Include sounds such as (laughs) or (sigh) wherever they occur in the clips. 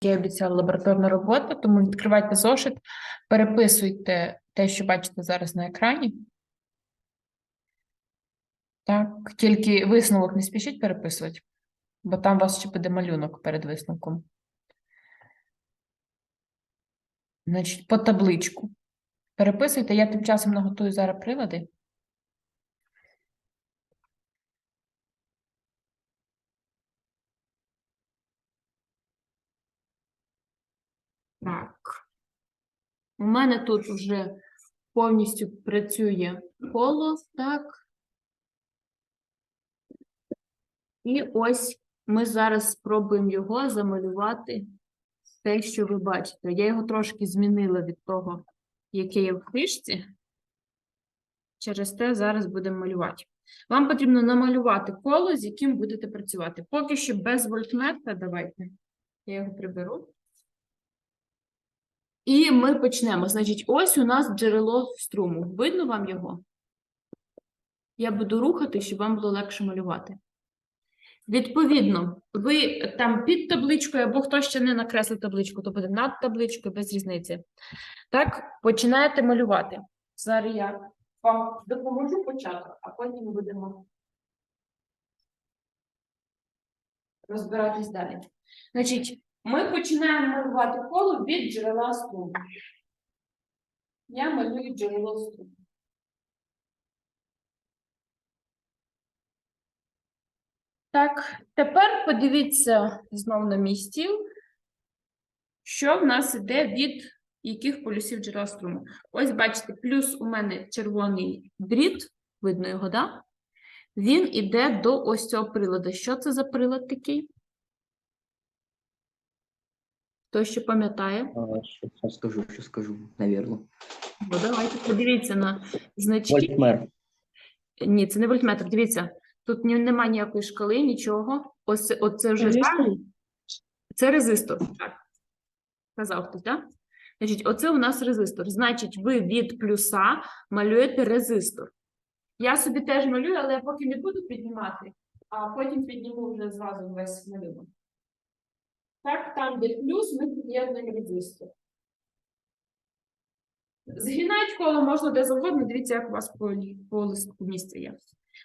я обіцяла лабораторна робота, тому відкривайте зошит, переписуйте те, що бачите зараз на екрані. Так, тільки висновок не спішіть переписувати, бо там у вас ще буде малюнок перед висновком. Значить, по табличку. Переписуйте, я тим часом наготую зараз прилади. Так. У мене тут вже повністю працює коло, так. І ось ми зараз спробуємо його замалювати те, що ви бачите. Я його трошки змінила від того, яке є в книжці. Через те зараз будемо малювати. Вам потрібно намалювати коло, з яким будете працювати. Поки що без вольтметра, давайте. Я його приберу. І ми почнемо. Значить, ось у нас джерело струму. Видно вам його? Я буду рухати, щоб вам було легше малювати. Відповідно, ви там під табличкою, або хто ще не накреслив табличку, то буде над табличкою, без різниці. Так, починаєте малювати. Зараз я вам допоможу початок, а потім будемо розбиратись далі. Значить, ми починаємо малювати коло від джерела струму. Я малюю джерело струму. Так, тепер подивіться знов на мій стіл, що в нас іде від яких полюсів джерела струму. Ось бачите, плюс у мене червоний дріт, видно його, да? Він іде до ось цього приладу. Що це за прилад такий? Хто ще пам'ятає? Сейчас скажу, сейчас скажу, наверное. Ну, давайте подивіться на значки. Вольтмер. Ні, це не вольтметр. Дивіться, тут ні, немає ніякої шкали, нічого. Ось оце вже Резистор? Це резистор. Так. Казав хтось, так? Значить, оце у нас резистор. Значить, ви від плюса малюєте резистор. Я собі теж малюю, але я поки не буду піднімати, а потім підніму вже зразу весь малюнок. Так, там, де плюс, ми під'єднуємо резистор. Згинають коло можна де завгодно, дивіться, як у вас по, по листку місце є.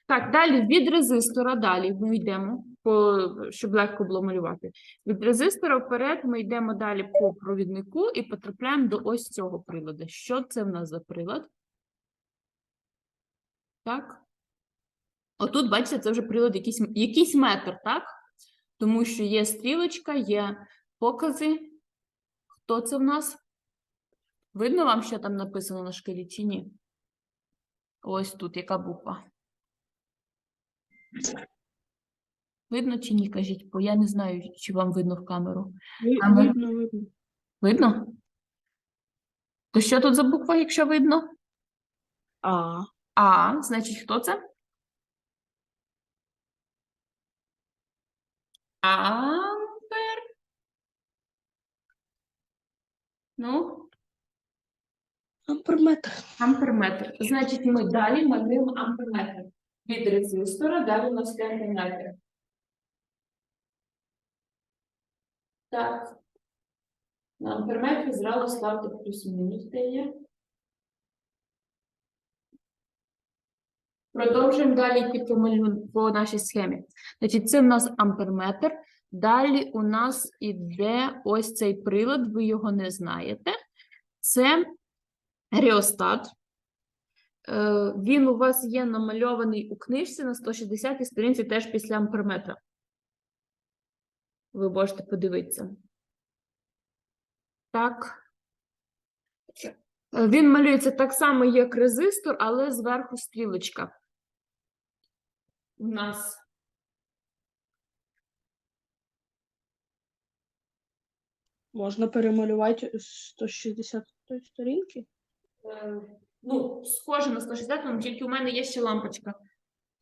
Так, далі від резистора, далі ми йдемо, по, щоб легко було малювати. Від резистора вперед ми йдемо далі по провіднику і потрапляємо до ось цього приладу. Що це в нас за прилад? Так. Отут, бачите, це вже прилад якийсь, якийсь метр, так? Тому що є стрілочка, є покази. Хто це в нас? Видно вам, що там написано на шкалі чи ні? Ось тут яка буква. Видно чи ні, кажіть, бо я не знаю, чи вам видно в камеру. Ви- Видно, видно. Видно? То що тут за буква, якщо видно? А, А, значить, хто це? Ампер. Ну, амперметр. амперметр. Значить, ми далі малюємо амперметр. Від резистора далі у нас йде амперметр. Так. На амперметрі зразу ставте плюс-мінус, де Продовжуємо далі йти по, по нашій схемі. Значить, це в нас амперметр. Далі у нас іде ось цей прилад, ви його не знаєте. Це реостат. Е, Він у вас є намальований у книжці на 160 сторінці теж після амперметра. Ви можете подивитися. Так. Е, Він малюється так само, як резистор, але зверху стрілочка. У нас Можна перемалювати 160 сторінки. Е, ну, схоже на 160, але тільки у мене є ще лампочка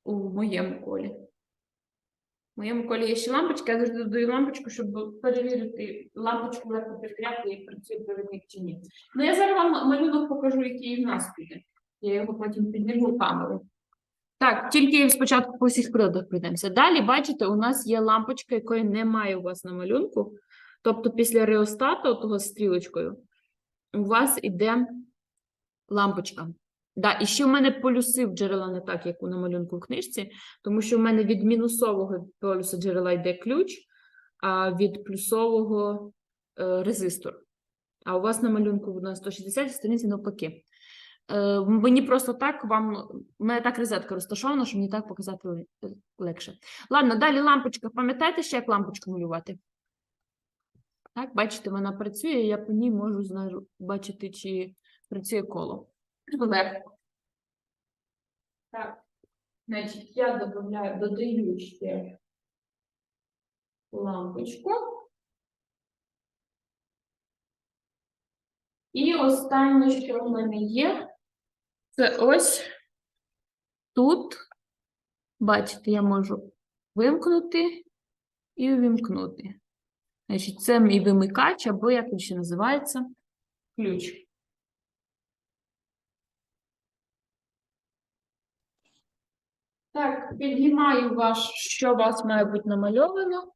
у моєму колі. В моєму колі є ще лампочка, я завжди додаю лампочку, щоб перевірити лампочку легко перевіряти, як працює провідник чи ні. Ну, я зараз вам малюнок покажу, який в нас піде. Я його потім підніму камеру. Так, тільки спочатку по всіх приладах пройдемося. Далі, бачите, у нас є лампочка, якої немає у вас на малюнку. Тобто після реостату, того з стрілочкою, у вас іде лампочка. Да, і ще в мене полюси в джерела не так, як на малюнку в книжці, тому що в мене від мінусового полюса джерела йде ключ, а від плюсового е, резистор. А у вас на малюнку на 160 сторінці навпаки. Е, мені просто так вам, мене так розетка розташована, що мені так показати легше. Ладно, далі лампочка. Пам'ятаєте ще, як лампочку малювати? Так, бачите, вона працює, я по ній можу знаю, бачити, чи працює коло. Легко. Так, значить, я додаю, додаю ще лампочку. І останнє, що в мене є, це ось тут. Бачите, я можу вимкнути і увімкнути. Значить, це мій вимикач, або як він ще називається, ключ. Так, піднімаю ваш, що у вас має бути намальовано.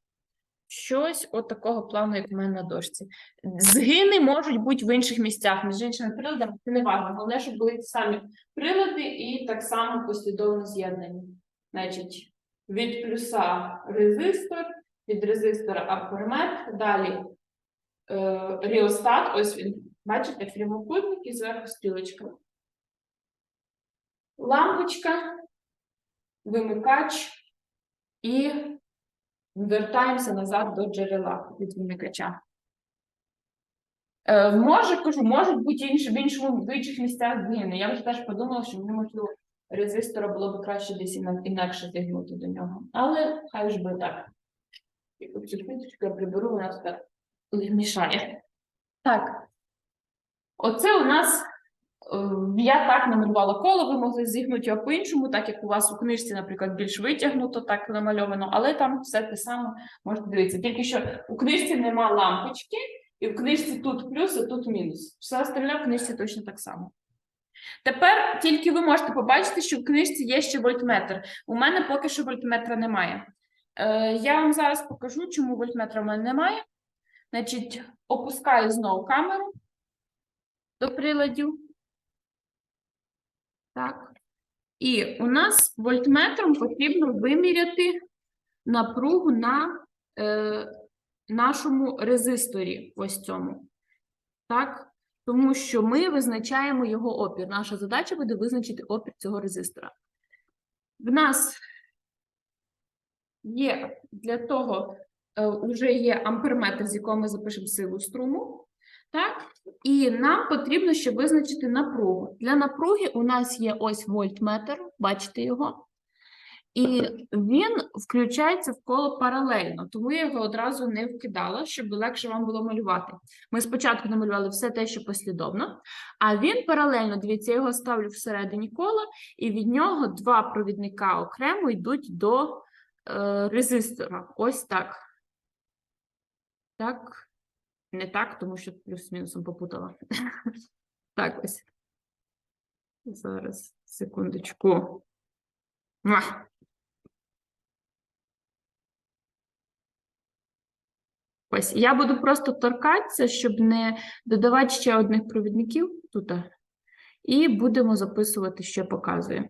Щось от такого плану, як у мене на дошці. Згини можуть бути в інших місцях, між іншими приладами, це не важливо. Головне, щоб були ті самі прилади і так само послідовно з'єднані. Значить, від плюса резистор, від резистора амперметр, далі е, ріостат, ось він, бачите, прямокутник і зверху стрілочка. Лампочка, вимикач і вертаємося назад до джерела від вимикача. Е, може, кажу, можуть бути інші, в, іншому, в інших місцях зміни. Я вже теж подумала, що мені, можливо, резистора було б краще десь інакше тягнути до нього. Але хай ж би так. Цю я приберу, вона тут так мішає. Так. Оце у нас Я так намалювала коло, ви могли зігнути його по-іншому, так як у вас у книжці, наприклад, більш витягнуто, так намальовано, але там все те саме можете дивитися. Тільки що у книжці нема лампочки, і в книжці тут плюс, а тут мінус. Все остальне в книжці точно так само. Тепер тільки ви можете побачити, що в книжці є ще вольтметр. У мене поки що вольтметра немає. Е, я вам зараз покажу, чому вольтметра в мене немає. Значить, опускаю знову камеру до приладів. Так. І у нас вольтметром потрібно виміряти напругу на е, нашому резисторі, ось цьому. Так? Тому що ми визначаємо його опір. Наша задача буде визначити опір цього резистора. В нас є для того, е, вже є амперметр, з якого ми запишемо силу струму. Так? І нам потрібно ще визначити напругу. Для напруги у нас є ось вольтметр, бачите його. І він включається в коло паралельно, тому я його одразу не вкидала, щоб легше вам було малювати. Ми спочатку намалювали все те, що послідовно, а він паралельно, дивіться, я його ставлю всередині кола, і від нього два провідника окремо йдуть до е, резистора. Ось так. Так. Не так, тому що плюс-мінусом попутала. (laughs) Так, ось. Зараз, секундочку. Ось, я буду просто торкатися, щоб не додавати ще одних провідників тут. І будемо записувати, що показує.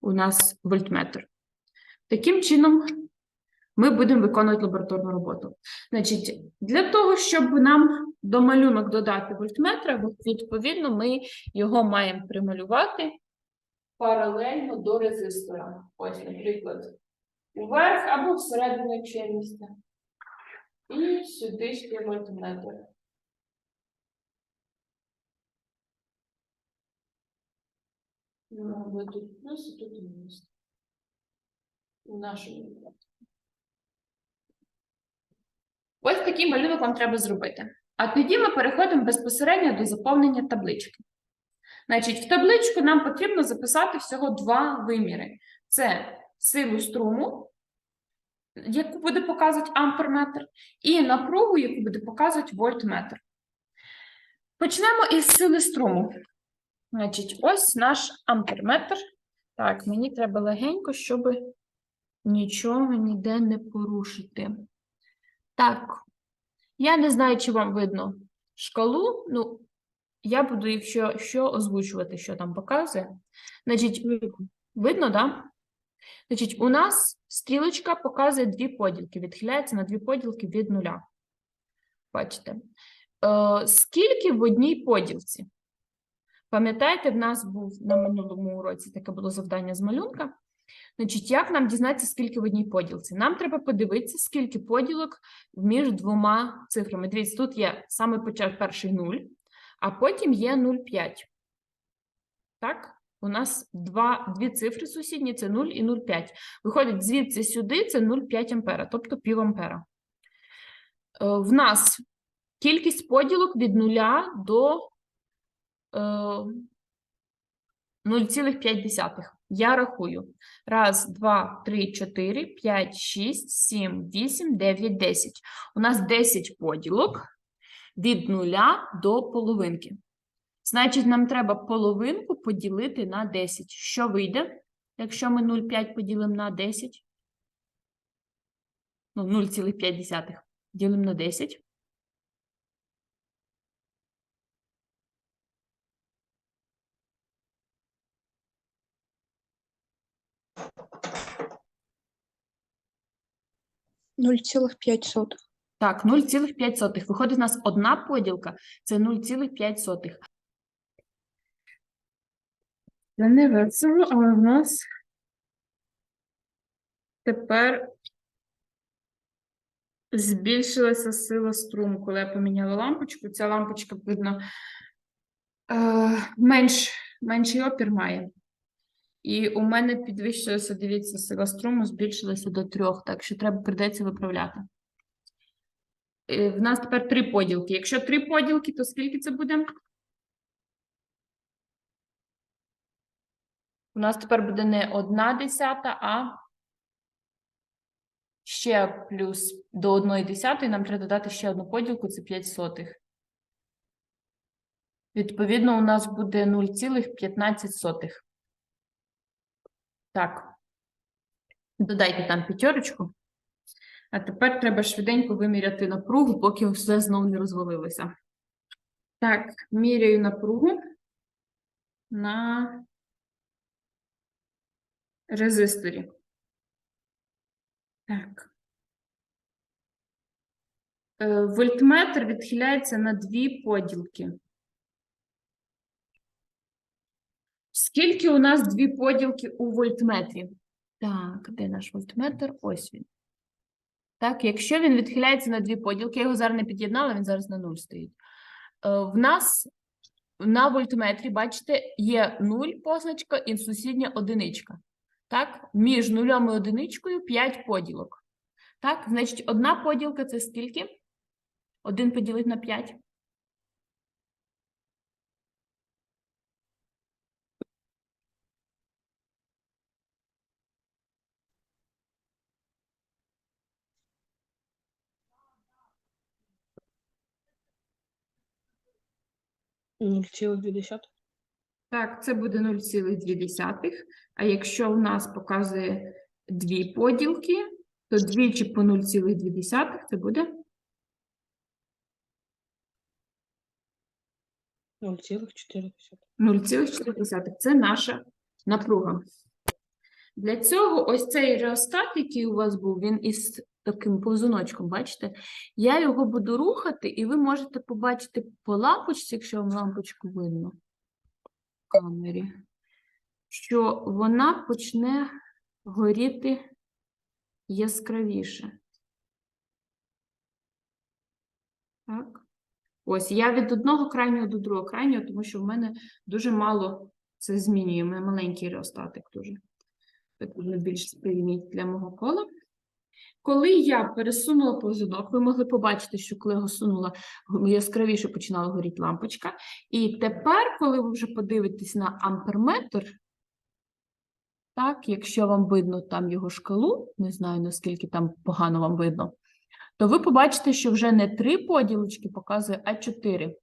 У нас вольтметр. Таким чином, ми будемо виконувати лабораторну роботу. Значить, для того, щоб нам до малюнок додати вольтметра, відповідно, ми його маємо прималювати паралельно до резистора. Ось, наприклад, вверх або всередину, якщо. І сюди ще вольтметр. Ну, тут плюс, і мінус. У нашому випадку. Ось такий малюнок вам треба зробити. А тоді ми переходимо безпосередньо до заповнення таблички. Значить, в табличку нам потрібно записати всього два виміри: це силу струму, яку буде показувати амперметр, і напругу, яку буде показувати вольтметр. Почнемо із сили струму. Значить, ось наш амперметр. Так, мені треба легенько, щоб нічого ніде не порушити. Так, Я не знаю, чи вам видно шкалу. Ну, я буду, якщо що, озвучувати, що там показує. Значить, видно, да? Значить, у нас стрілочка показує дві поділки, відхиляється на дві поділки від нуля. Бачите? Е, скільки в одній поділці? Пам'ятаєте, в нас був на минулому уроці таке було завдання з малюнка. Значить, як нам дізнатися, скільки в одній поділці? Нам треба подивитися, скільки поділок між двома цифрами. Дивіться, тут є саме почав перший 0, а потім є 0,5. Так? У нас два, дві цифри сусідні, це 0 і 0,5. Виходить, звідси сюди це 0,5 ампера, тобто пів ампера. Е, В нас кількість поділок від 0 до е, 0,5. Я рахую. Раз, два, три, чотири, п'ять, шість, сім, вісім, дев'ять, десять. У нас 10 поділок від нуля до половинки. Значить, нам треба половинку поділити на 10. Що вийде, якщо ми 0,5 поділимо на 10? Ну, 0,5 ділимо на 10. Нуль цілих п'ять сотих. Так, 0,5. Виходить, у нас одна поділка – це 0,5. Це не весело, але в нас тепер збільшилася сила струму. Коли я поміняла лампочку, ця лампочка, видно, е, менш, менший опір має. І у мене підвищилася, дивіться, сила струму збільшилася до трьох, так що треба прийдеться виправляти. Е, В нас тепер три поділки. Якщо три поділки, то скільки це буде? У нас тепер буде не одна десята, а ще плюс до одної десятої нам треба додати ще одну поділку, це 5 сотих. Відповідно, у нас буде 0,15. Так. Додайте там п'ятерочку. А тепер треба швиденько виміряти напругу, поки все знову не розвалилося. Так, міряю напругу на резисторі. Так. Е, Вольтметр відхиляється на дві поділки. Скільки у нас дві поділки у вольтметрі? Так, де наш вольтметр? Ось він. Так, якщо він відхиляється на дві поділки, я його зараз не під'єднала, він зараз на 0 стоїть. Е, В нас на вольтметрі, бачите, є 0 позначка і сусідня одиничка. Так, між нулем і одиничкою 5 поділок. Так, значить, одна поділка це скільки? 1 поділити на 5. Нуль цілих дві десятих. Так, це буде 0,2. А якщо у нас показує дві поділки, то двічі по 0,2 це буде Нуль цілих чотири десятих. 0,4. Це наша напруга. Для цього ось цей реостат, який у вас був, він із таким повзуночком, бачите? Я його буду рухати, і ви можете побачити по лампочці, якщо вам лампочку видно в камері, що вона почне горіти яскравіше. Так. Ось я від одного крайнього до другого крайнього, тому що в мене дуже мало це змінює. У мене маленький реостатик дуже. Потрібно більш сприйміть для мого кола. Коли я пересунула повзунок, ви могли побачити, що коли його сунула, яскравіше починала горіти лампочка. І тепер, коли ви вже подивитесь на амперметр, так, якщо вам видно там його шкалу, не знаю, наскільки там погано вам видно, то ви побачите, що вже не три поділочки показує, а чотири.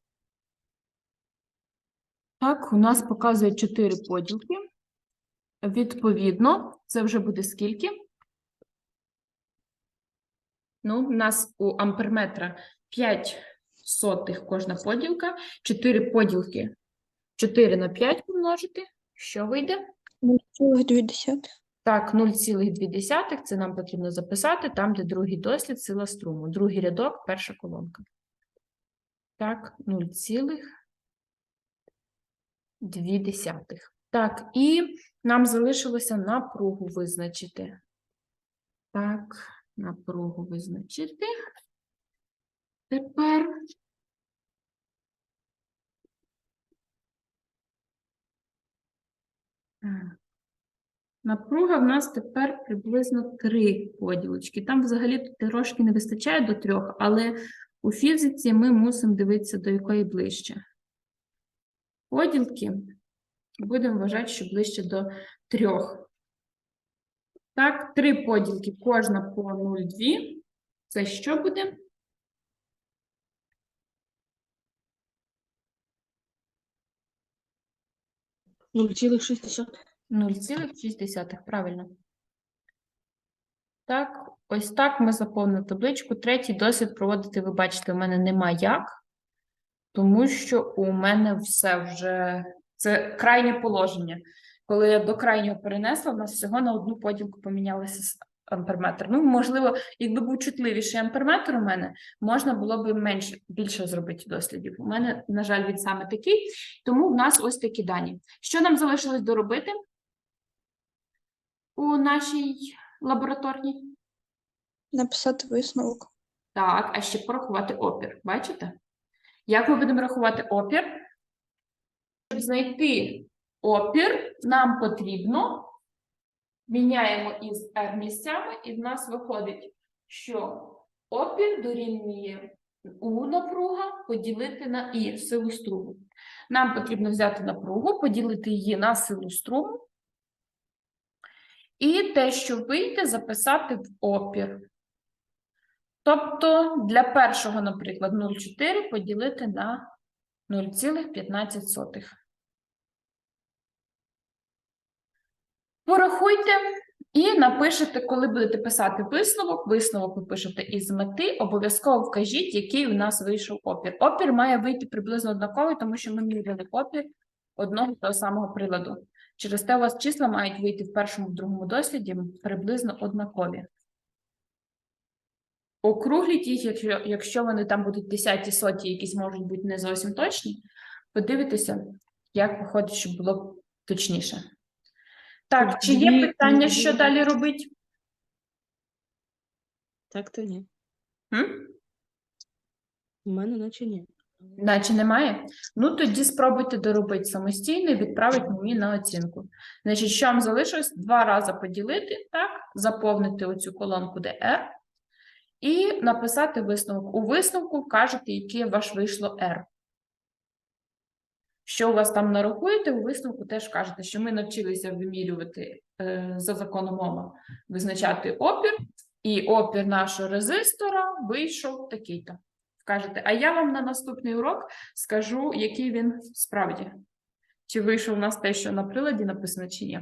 Так, у нас показує чотири поділки. Відповідно, це вже буде скільки? Ну, у нас у амперметра 5 сотих кожна поділка, 4 поділки 4 на 5 помножити. Що вийде? 0,2. Так, 0,2 це нам потрібно записати там, де другий дослід сила струму. Другий рядок, перша колонка. Так, 0,2. Так, і нам залишилося напругу визначити. Так, напругу визначити. Тепер. Напруга в нас тепер приблизно три поділочки. Там взагалі трошки не вистачає до трьох, але у фізиці ми мусимо дивитися, до якої ближче. Поділки будемо вважати, що ближче до трьох. Так, три поділки, кожна по 0,2. Це що буде? 0,6. 0,6, правильно. Так, ось так ми заповнили табличку. Третій досвід проводити, ви бачите, у мене нема як, тому що у мене все вже це крайнє положення. Коли я до крайнього перенесла, в нас всього на одну поділку помінялися амперметр. Ну, можливо, якби був чутливіший амперметр у мене, можна було б менше, більше зробити дослідів. У мене, на жаль, він саме такий, тому в нас ось такі дані. Що нам залишилось доробити? у нашій лабораторній. Написати висновок. Так, а ще порахувати опір. Бачите? Як ми будемо рахувати опір? Щоб знайти опір, нам потрібно міняємо із R місцями, і в нас виходить, що опір дорівнює U напруга поділити на І силу струму. Нам потрібно взяти напругу, поділити її на силу струму. І те, що вийде, записати в опір. Тобто для першого, наприклад, 0,4 поділити на 0,15. Порахуйте і напишете, коли будете писати висновок. Висновок ви пишете із мети. Обов'язково вкажіть, який у нас вийшов опір. Опір має вийти приблизно однаковий, тому що ми міряли опір одного того самого приладу. Через те у вас числа мають вийти в першому, в другому досліді приблизно однакові. Округліть їх, якщо, якщо вони там будуть десяті, соті, якісь можуть бути не зовсім точні, подивитися, як виходить, щоб було точніше. Так, чи є питання, що далі робити? Так то ні. М? У мене наче ні. Наче немає? Ну, тоді спробуйте доробити самостійно і відправити мені на оцінку. Значить, що вам залишилось? Два рази поділити, так, заповнити оцю колонку DR і написати висновок. У висновку вкажете, яке ваш вийшло R. Що у вас там нарахуєте, у висновку теж кажете, що ми навчилися вимірювати е, за законом Ома, визначати опір, і опір нашого резистора вийшов такий-то. Кажете, а я вам на наступний урок скажу, який він справді. Чи вийшов у нас те, що на приладі написано, чи ні.